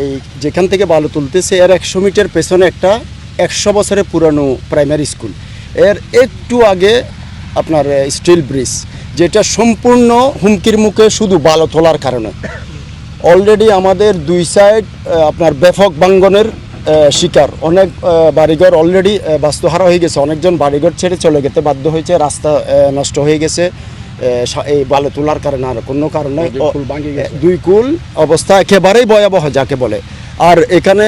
এই যেখান থেকে বালু তুলতেছে, এর একশো মিটার পেছনে একটা একশো বছরের পুরানো প্রাইমারি স্কুলের একটু আগে আপনার স্টিল ব্রিজ যেটা সম্পূর্ণ হুমকির মুখে শুধু বালু তোলার কারণে। অলরেডি আমাদের দুই সাইড আপনার ব্যাপক বাঙ্গনের শিকার। অনেক বাড়িঘর অলরেডি বাস্তুহারা হয়ে গেছে। অনেকজন বাড়িঘর ছেড়ে চলে যেতে বাধ্য হয়েছে। রাস্তা নষ্ট হয়ে গেছে। এই বালু তোলার কারণে আর কোনো কারণে দুই কুল অবস্থা একেবারেই ভয়াবহ যাকে বলে। আর এখানে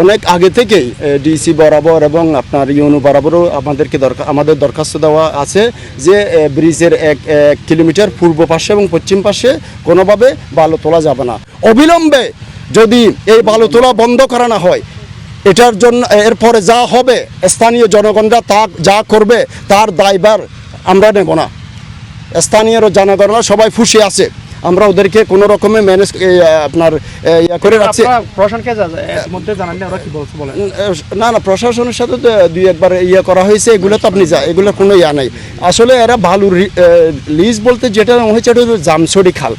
অনেক আগে থেকেই ডিসি বরাবর এবং আপনার ইউনো বরাবরও আমাদেরকে দরকার আমাদের দরখাস্ত দেওয়া আছে যে ব্রিজের এক এক কিলোমিটার পূর্ব পাশে এবং পশ্চিম পাশে কোনোভাবে বালু তোলা যাবে না। অবিলম্বে যদি এই বালু তোলা বন্ধ করা না হয় এটার জন্য এরপরে যা হবে স্থানীয় জনগণরা তা যা করবে তার দায়বার আমরা নেব না। স্থানীয় জনগণরা সবাই ফুসে আছে। আমরা ওদেরকে কোনো রকমে ম্যানেজ আপনার ইয়া করে রাখছি। প্রশাসনকে মধ্যে জানান না ওরা কি বলছে বলেন। না না প্রশাসনের সাথে তো দুই একবার ইয়ে করা হয়েছে এগুলো তো আপনি যা এগুলোর কোনো ইয়া নাই। আসলে এরা ভালো লিজ বলতে যেটা হয়েছে এটা হলো জামছড়ি খাল।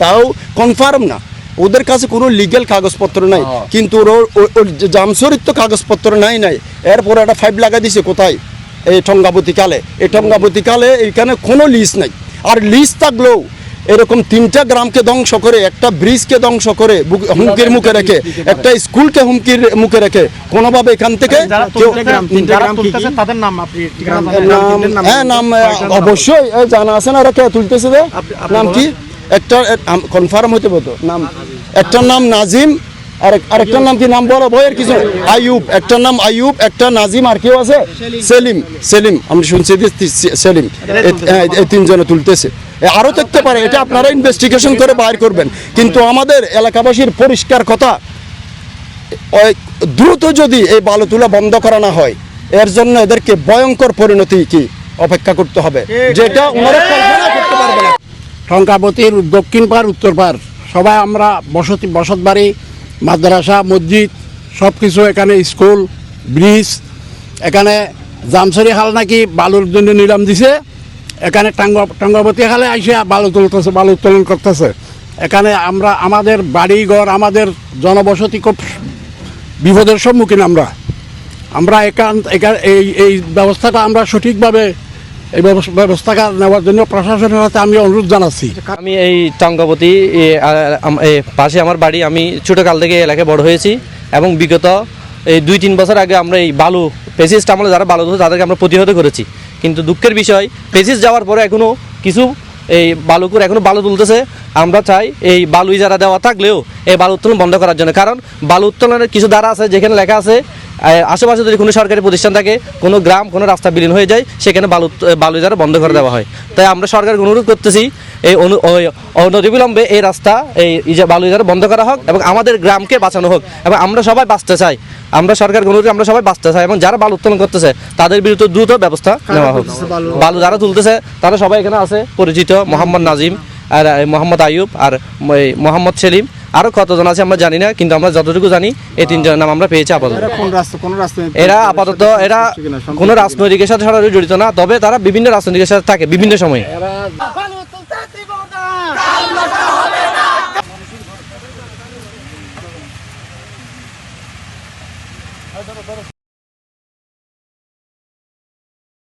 তাও কনফার্ম না। ওদের কাছে কোনো লিগেল কাগজপত্র নাই। কিন্তু ওর জামছড়ির তো কাগজপত্র নাই নাই। এরপর একটা ফাইভ লাগাই দিছে কোথায়? এই টঙ্গাবতী কালে এই টঙ্গাবতী কালে এইখানে কোনো লিজ নাই। আর লিজ থাকলেও এরকম তিনটা গ্রামকে ধ্বংস করে একটা ব্রিজকে ধ্বংস করে হুমকির মুখে রেখে একটা স্কুলকে হুমকির মুখে রেখে কোনোভাবে এখান থেকে? নাম হ্যাঁ নাম অবশ্যই জানা আছে না ওরা কে তুলতেছে নাম কি? একটা কনফার্ম হতে বলতো নাম একটার নাম নাজিম আর আরেকটার নাম কি? নাম বলো বইয়ের কিছু? নেই। আইয়ুব। একটার নাম আইয়ুব একটা নাজিম আর কেউ আছে? সেলিম। সেলিম। আমি শুনছি যে সেলিম। এই- হ্যাঁ, তিনজনে তুলতেছে। এ, আরও থাকতে পারে এটা আপনারা ইনভেস্টিগেশন করে বাইর করবেন। কিন্তু আমাদের এলাকাবাসীর পরিষ্কার কথা দ্রুত যদি এই বালু তোলা বন্ধ করা না হয় এর জন্য এদেরকে ভয়ঙ্কর পরিণতি কি অপেক্ষা করতে হবে যেটা ওনারা টঙ্কাবতীর দক্ষিণ পার উত্তর পার সবাই আমরা বসতি বসত বাড়ি মাদ্রাসা, মসজিদ সব কিছু এখানে, স্কুল, ব্রিজ, এখানে জামসরি খাল নাকি বালুর জন্য নিলাম দিছে। এখানে টাঙ্গা টঙ্গাবতী খালে আইসে বালু তুলতেছে, বালু উত্তোলন করতেছে। এখানে আমরা, আমাদের বাড়িঘর, আমাদের জনবসতি খুব বিপদের সম্মুখীন আমরা। আমরা এখান এই এই ব্যবস্থাটা আমরা সঠিকভাবে এই ব্যবস- ব্যবস্থাটা নেওয়ার জন্য প্রশাসনের কাছে আমি অনুরোধ জানাচ্ছি। আমি এই টঙ্গাবতী পাশে আমার বাড়ি, আমি ছোটোকাল থেকে এলাকায় বড় হয়েছি এবং বিগত এই দুই তিন বছর আগে আমরা এই বালু পেসিস আমলে যারা বালু তুলছে তাদেরকে আমরা প্রতিহত করেছি। কিন্তু দুঃখের বিষয় পেসিস যাওয়ার পরে এখনও কিছু এই বালুকুর এখনও বালু তুলতেছে। আমরা চাই এই বালু ইজারা দেওয়া থাকলেও এই বালু উত্তোলন বন্ধ করার জন্য। কারণ বালু উত্তোলনের কিছু দ্বারা আছে, যেখানে লেখা আছে আশেপাশে যদি কোনো সরকারি প্রতিষ্ঠান থাকে, কোনো গ্রাম, কোনো রাস্তা বিলীন হয়ে যায়, সেখানে বালু বালু ইজারা বন্ধ করে দেওয়া হয়। তাই আমরা সরকারকে অনুরোধ করতেছি, এই অনু অনতিবিলম্বে এই রাস্তা, এই ইজা- বালু ইজারা বন্ধ করা হোক এবং আমাদের গ্রামকে বাঁচানো হোক এবং আমরা সবাই বাঁচতে চাই। আমরা সরকার অনুরোধ আমরা সবাই বাঁচতে চাই এবং যারা বালু উত্তোলন করতেছে, তাদের বিরুদ্ধে দ্রুত ব্যবস্থা নেওয়া হোক। বালু যারা তুলতেছে, তারা সবাই এখানে আছে, পরিচিত মোহাম্মদ নাজিম আর মোহাম্মদ আইয়ুব আর মোহাম্মদ সেলিম। আরও কতজন আছে আমরা জানি না কিন্তু আমরা যতটুকু জানি এই তিনজনের নাম আমরা পেয়েছি আপাতত। এরা আপাতত এরা কোনো রাজনৈতিক সাথে সরাসরি জড়িত না তবে তারা বিভিন্ন রাজনৈতিক সাথে থাকে বিভিন্ন সময়ে।